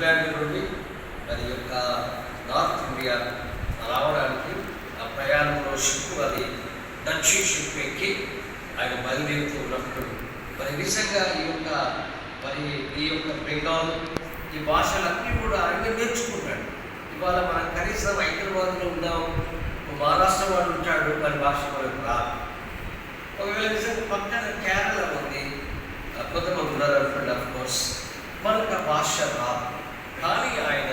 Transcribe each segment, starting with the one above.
England నుండి మరి యొక్క నార్త్ ఇండియా రావడానికి ఆ ప్రయాణంలో షిప్ అది డచ్ షిప్ ఎక్కి ఆయన బయలుదేరుతూ ఉన్నప్పుడు మరి నిజంగా ఈ యొక్క మరి ఈ యొక్క బెంగాల్ ఈ భాషలన్నీ కూడా ఆయన నేర్చుకుంటాడు ఇవాళ మనం కనీసం హైదరాబాద్లో ఉన్నాం మహారాష్ట్ర వాడు ఉంటాడు మరి భాష మనకు రాదు. ఒకవేళ నిజంగా పక్కన కేరళ ఉంది కొంతమంది ఉన్నారు అనుకోండి ఆఫ్ కోర్స్ మనకు ఆ భాష రాదు. కానీ ఆయన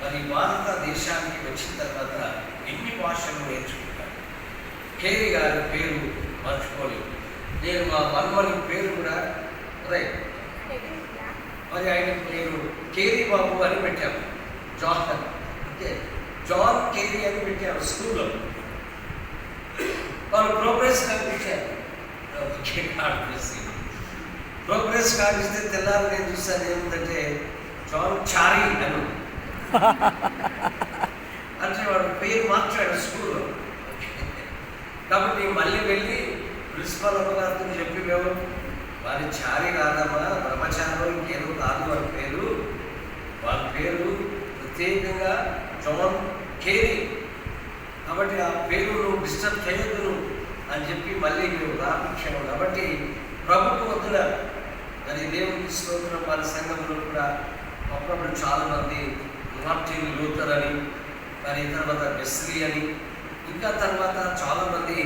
మరి భారతదేశానికి వచ్చిన తర్వాత ఎన్ని భాషలు నేర్చుకుంటాడు కేరి గారి పేరు మర్చిపోలేదు నేను మా మన్మని పేరు కూడా రైట్ మరి ఆయన పేరు కేరీ బాబు అని పెట్టాము జాన్ ఓకే జాన్ కేరీ అని పెట్టాము స్కూల్లో. వాళ్ళు ప్రోగ్రెస్ కార్డు ఇచ్చారు ఓకే కార్డు తీసి ప్రోగ్రెస్ కార్డు ఇస్తే తెల్లారి నేను చూస్తాను ఏముందంటే జాన్ చారీ అను అంటే వాడు పేరు మార్చాడు స్కూల్లో. కాబట్టి మళ్ళీ వెళ్ళి ప్రిన్సిపల్ అమ్మగారితో చెప్పి మేము వారి చారి కాదమ్మా బ్రహ్మచారం ఇంకేదో కాదు వారి పేరు. వారి పేరు ప్రత్యేకంగా జాన్ కేరీ. కాబట్టి ఆ పేరు నువ్వు డిస్టర్బ్ చేయొద్దు నువ్వు అని చెప్పి మళ్ళీ మేము రాపించాము కాబట్టి ప్రభుత్వ వద్దున మరి దేవునికి స్తోత్రం వారి సంఘంలో కూడా అప్పుడప్పుడు చాలామంది మార్టిన్ లూథర్ అని దాని తర్వాత బెస్లీ అని ఇంకా తర్వాత చాలామంది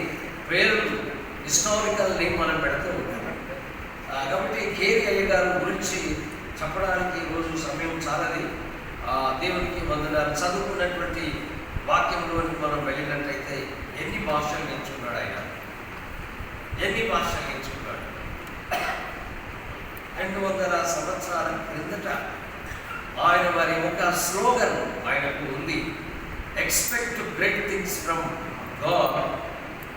పేర్లు హిస్టారికల్ నేమ్ మనం పెడుతూ ఉంటారు కాబట్టి కేరి అయ్య గారి గురించి చెప్పడానికి ఈరోజు సమయం చాలది. దేవునికి వందనాలు. చదువుకున్నటువంటి వాక్యంలోనికి మనం వెళ్ళినట్టయితే ఎన్ని భాషలు నేర్చుకున్నాడు ఆయన? ఎన్ని భాషలు నేర్చుకున్నాడు? రెండు వందల సంవత్సరాల క్రిందట ఆయన మరి ఒక స్లోగన్ ఆయనకు ఉంది. Expect great things from God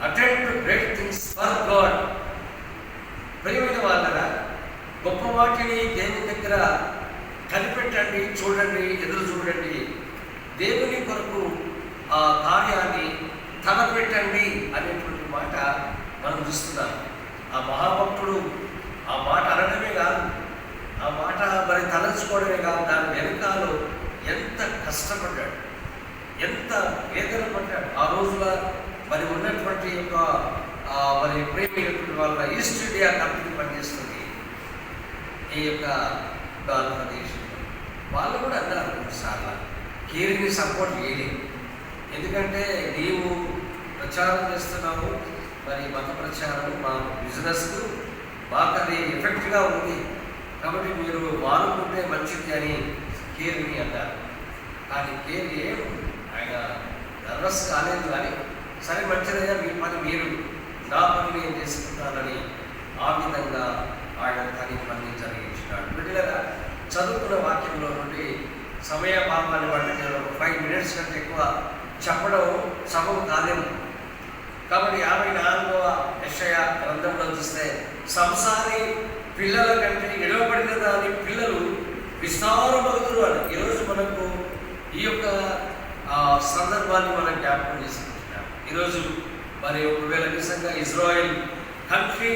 attempt great things for God ప్రియమైన వాళ్ళరా గొప్ప వాటిని దేవుని దగ్గర కనిపెట్టండి చూడండి ఎదురు చూడండి. దేవుని కొరకు ఆ కార్యాన్ని తలపెట్టండి అనేటువంటి మాట మనం చూస్తున్నాం. ఆ మహాభక్తుడు ఆ మాట అనడమే కాదు ఆ మాట మరి కాదు దాని వెనకాలో ఎంత కష్టపడ్డాడు ఎంత వేదన పడ్డాడు. ఆ రోజుల మరి ఉన్నటువంటి యొక్క మరి ప్రేమ వాళ్ళ ఈస్ట్ ఇండియా కంపెనీ పనిచేస్తుంది. ఈ యొక్క భారతదేశంలో. వాళ్ళు కూడా అన్నారు కొన్నిసార్లు కేరింగ్ సపోర్ట్ చేయలేదు ఎందుకంటే నీవు ప్రచారం చేస్తున్నావు మరి మత ప్రచారం మా బిజినెస్కు మాకు అది ఎఫెక్ట్గా ఉంది. కాబట్టి మీరు మానుకుంటే మంచిది అని కేర్ని అన్నారు కానీ కేర్ ఏం? ఆయన నర్వస్ కాలేదు కానీ సరే మంచిదయ్యా మీ పని మీరు నా పని నేను చేసుకుంటానని ఆ విధంగా ఆయన పని పని జరిగించినాడు. బిడ్డగా చదువుకున్న వాక్యంలో నుండి సమయ పాపాన్ని బట్టి నేను ఒక ఫైవ్ మినిట్స్ కంటే ఎక్కువ చెప్పడం సమం కాదేమో. కాబట్టి యాభై నాలుగవ యషయ గ్రంథంలో చూస్తే సంసారి పిల్లల కంటే ఇడవబడిన దాని పిల్లలు విస్తారమగుదురు అని ఈరోజు మనకు ఈ యొక్క ఆ, సందర్భాన్ని మనం జ్ఞాపకం చేసుకుంటున్నాం. ఈరోజు మరి ఒకవేళ నిజంగా ఇజ్రాయెల్ కంట్రీ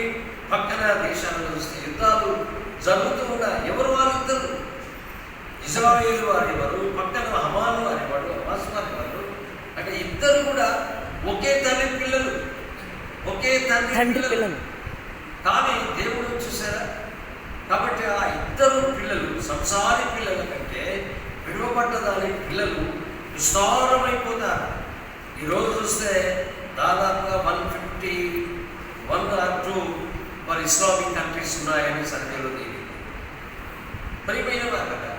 పక్కన దేశాలను చూస్తే యుద్ధాలు జరుగుతూ ఉన్నాయి. ఎవరు వాళ్ళిద్దరు ఇజ్రాయేల్ వారెవరు పక్కన హమాను వారెవరు హమాస్ వారెవరు అంటే ఇద్దరు కూడా ఒకే తల్లి పిల్లలు. ఒకే తండ్రి పిల్లలు. కానీ దేవుడు చూసారా కాబట్టి ఆ ఇద్దరు పిల్లలు సంసారి పిల్లల కంటే విడవబడ్డ దాని పిల్లలు విస్తారమైపోతారు. ఈరోజు చూస్తే దాదాపుగా one fifty one or two మరి ఇస్లామిక్ కంట్రీస్ ఉన్నాయని సర్వేలో తేలింది ప్రియమైన వారు కదా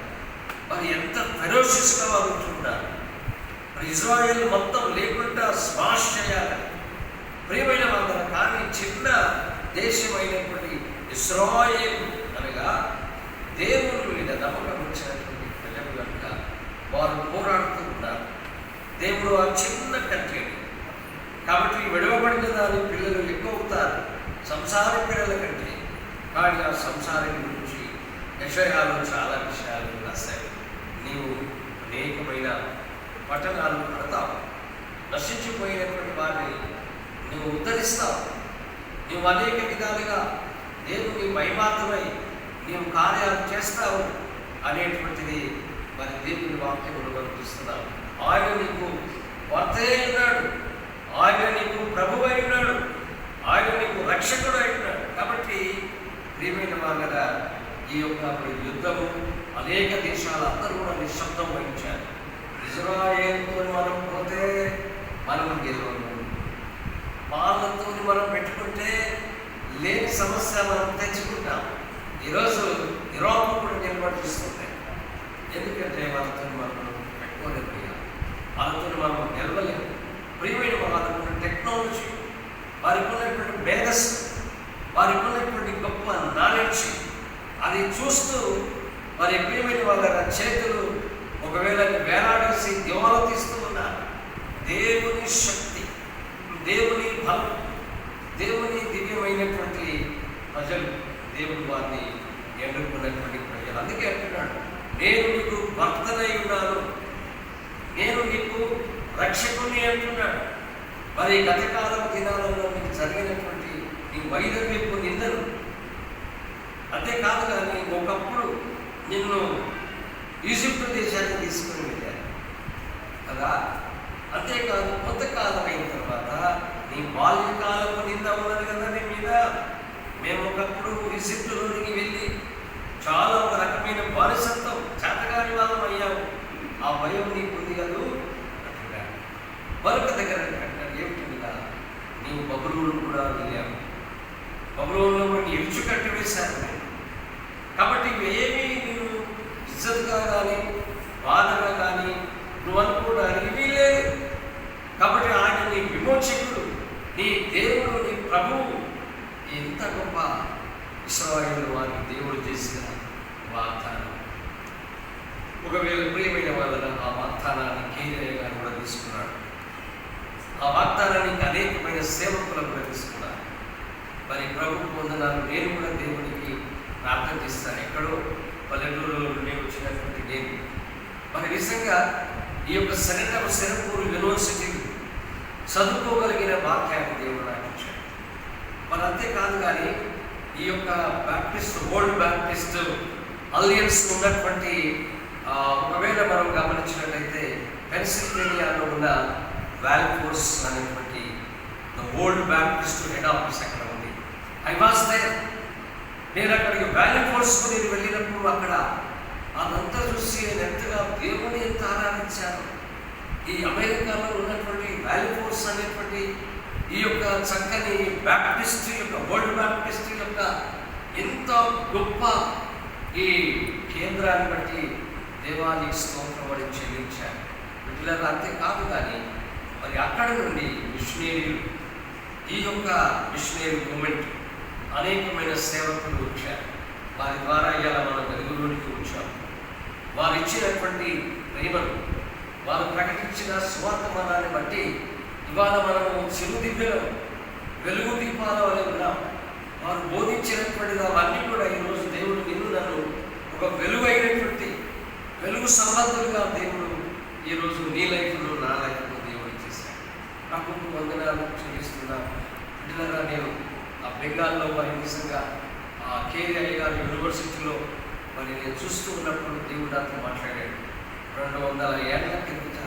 మరి ఎంత ఫెరోషియస్గా వారు ఉంటున్నారు. మరి ఇజ్రాయెల్ మొత్తం లేకుండా స్మాష్ చేయాలని ప్రియమైన వాళ్ళ కానీ చిన్న దేశమైనటువంటి ఇస్రాయేల్ అనగా దేవుని మీద నమ్మకం వచ్చినటువంటి పిల్లలు కనుక వారు పోరాడుతూ ఉన్నారు. దేవుడు ఆ చిన్న కట్టేడు కాబట్టి విడవబడిన దాని పిల్లలు ఎక్కువ అవుతారు సంసార పిల్లల కంటే. కానీ ఆ సంసారం గురించి విషయాలు చాలా విషయాలు రాశాయి నీవు అనేకమైన పట్టణాలు పడతావు నశించిపోయినటువంటి వారిని నువ్వు ఉద్ధరిస్తావు. నువ్వు అనేక విధాలుగా దేవుని మహిమాతమై నీవు కార్యాలు చేస్తావు అనేటువంటిది మరి దేవుని వాక్యములు కనిపిస్తున్నావు ఆయన నీకు భర్త ఉన్నాడు. ఆయన నీకు ప్రభు అయి ఉన్నాడు. ఆయన నీకు రక్షకుడు అయి ఉన్నాడు. కాబట్టి ప్రియమైన వాళ్ళ ఈ యొక్క యుద్ధము అనేక దేశాలు అందరూ కూడా నిశ్శబ్దం వహించారు. ఇజ్రాయేల్తో మనం పోతే మనం గెలవము. వాళ్ళతో మనం పెట్టుకుంటే లేని సమస్య మనం తెచ్చుకుంటాం. ఈరోజు యూరోప్ కూడా నిలబడిస్తుంది ఎందుకంటే వాళ్ళతో మనం పెట్టుకోలేకపోయాం. వాళ్ళతో మనం నిలవలేము. ప్రియమైన వాళ్ళకున్న టెక్నాలజీ వారికి ఉన్నటువంటి మేధస్సు వారికి ఉన్నటువంటి గొప్ప నాలెడ్జ్ అది చూస్తూ వారి ప్రియమైన వాళ్ళ చేతులు ఒకవేళ వేలాడేసి దివాల తీస్తూ ఉన్నారు. దేవుని శక్తి దేవుని బలం దేవుని దివ్యమైనటువంటి ప్రజలు దేవుడు వారిని ఎన్నుకున్నటువంటి ప్రజలు. అందుకే అంటున్నాడు నేను నీకు భక్తనై ఉన్నాను. నేను నీకు రక్షకుని అంటున్నాడు. మరి గతకాలం దినాలలో నీకు జరిగినటువంటి నీ వైదవ్యపు నిందలు? అంతేకాదు కానీ ఒకప్పుడు నిన్ను ఈజిప్ట్ దేశానికి తీసుకుని వెళ్ళారు. కదా? అంతేకాదు కొంతకాలం అయిన తర్వాత నీ బాల్యకాలపు నింద ఉన్నది కదా నీ మీద? మేము ఒకప్పుడు ఈజిప్టులోనికి వెళ్ళి చాలా ఒక రకమైన బానిసత్వం చేతగాని వాళ్ళం అయ్యాము. ఆ భయం నీకు ఉంది కదూ? అంటున్నాడు మరొక దగ్గర అంటాడు ఏమిటిగా నీవు బబులోను కూడా వెళ్ళాము బబులువులో కూడా ఇరుచు కట్టి వేశారు నేను. కాబట్టి ఇవేమీ నేను ఇజ్జత్గా కానీ బాధగా కానీ నువ్వు అనుకోవడానికి లేదు. కాబట్టి ఆయన నీ విమోచకుడు నీ దేవుడు నీ ప్రభువు. ఎంత గొప్ప ఇస్రాయిల్ వారికి దేవుడు చేసిన వాగ్దానం. ఒకవేళ ప్రియమైన వాళ్ళ ఆ వాగ్దానాన్ని కేంద్రీయంగా కూడా తీసుకున్నాడు ఆ వాగ్దానానికి అనేకమైన సేవకులను కూడా తీసుకున్నారు. మరి ప్రభు పొందనాలు నేను కూడా దేవునికి ప్రార్థన చేస్తాను. ఎక్కడో పల్లెటూరులో నుండి వచ్చినటువంటి నేను. మరి నిజంగా ఈ యొక్క శరణం శరపూరు యూనివర్సిటీ చదువుకోగలిగిన వాక్యాన్ని దేవుడు మరి అంతేకాదు కానీ ఈ యొక్క బ్యాప్టిస్ట్ ఓల్డ్ బ్యాప్టిస్ట్ అలియన్స్ ఉన్నటువంటి ఒకవేళ మనం గమనించినట్లయితే పెన్సిల్వేనియాలో ఉన్న వాల్ఫోర్స్ అనేటువంటి the old Baptist head office అక్కడ ఉంది. ఐ వాస్ దేర్ నేను అక్కడికి వ్యాలీ ఫోర్స్కు నేను వెళ్ళినప్పుడు అక్కడ అదంతా చూసి నేను ఎంతగా దేవుని ఎంత ఆరాధించాను. ఈ అమెరికాలో ఉన్నటువంటి వ్యాలీ ఫోర్స్ అనేటువంటి ఈ యొక్క చక్కని బ్యాప్టిస్ట్ యొక్క వరల్డ్ బ్యాప్టిస్ట్ యొక్క ఎంత గొప్ప ఈ కేంద్రాన్ని బట్టి దేవానికి స్తోత్రపడి చెల్లించారు వీటిలో అంతే కాదు కానీ మరి అక్కడ నుండి మిషనరీలు ఈ యొక్క మిషనరీ మూమెంట్ అనేకమైన సేవకులు వచ్చారు. వారి ద్వారా ఇలా మన తెలుగులోనికి వచ్చాం వారు ఇచ్చినటువంటి ప్రేమను వారు ప్రకటించిన స్వార్థమానాన్ని బట్టి ఇవాళ మనము చిరు దివ్యలో వెలుగు దీపాల వలె ఉన్నాం. వారు బోధించినటువంటి అవన్నీ కూడా ఈరోజు దేవుడు నిన్ను నన్ను ఒక వెలుగైనటువంటి వెలుగు సంబంధులుగా దేవుడు ఈరోజు నీ లైఫ్లో నా లైఫ్లో దేవుడు చేశాడు నాకు వందనాలు చెల్లిస్తున్నాను బిడ్డలారా నేను ఆ బెంగాల్లో మరి నిజంగా ఆ కేఆర్ గారి యూనివర్సిటీలో మరి నేను చూస్తూ ఉన్నప్పుడు దేవుడు అతను మాట్లాడాడు. రెండు వందల ఏళ్ళ కిందట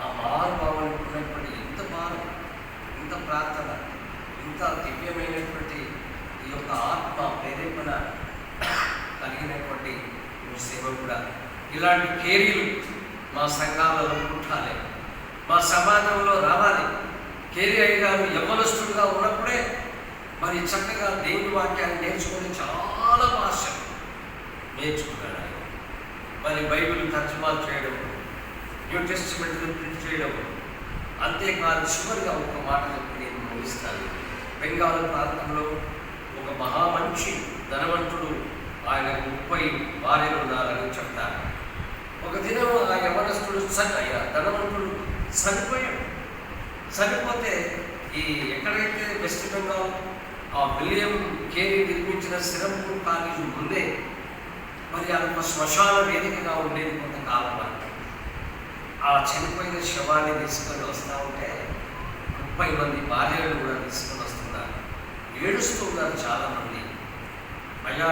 ఆ మహానుభావులు ఉన్నటువంటి ఇంత భారం ఇంత ప్రార్థన ఇంత దివ్యమైనటువంటి ఈ యొక్క ఆత్మ ప్రేరేపణ కలిగినటువంటి సేవ కూడా. ఇలాంటి కేరీలు మా సంఘాలలో పుట్టాలి. మా సమాజంలో రావాలి. కేరీ అయ్య గారు యవనస్తుడుగా ఉన్నప్పుడే మరి చక్కగా దేవుని వాక్యాన్ని నేర్చుకుని చాలా భాష నేర్చుకున్నాడు మరి బైబిల్ తర్జుమాలు చేయడం న్యూ టెస్టిమెంట్ ప్రింట్ చేయడం. అంతేకాదు చివరిగా ఒక మాట చెప్పి నేను ముగిస్తాను బెంగాల్ ప్రాంతంలో ఒక మహామంచి ధనవంతుడు ఆయన ముప్పై భార్యలు ఉన్నారని చెప్తారు. ఒక దినం ఆ యవనస్తుడు చని అయ్యా ధనవంతుడు చనిపోయాడు. చనిపోతే ఈ ఎక్కడైతే వెస్ట్ బెంగాల్ ఆ విలియం కేరీ నిర్మించిన సిరంపూర్ కాలేజీ ముందే మరి అదొక శ్మశాన వేదికగా ఉండేది కొంతకాలం వరకు. ఆ చనిపోయిన శవాన్ని తీసుకొని వస్తూ ఉంటే ముప్పై మంది భార్యలు కూడా తీసుకొని వస్తున్నారు. ఏడుస్తూ ఉన్నారు చాలామంది. అయ్యా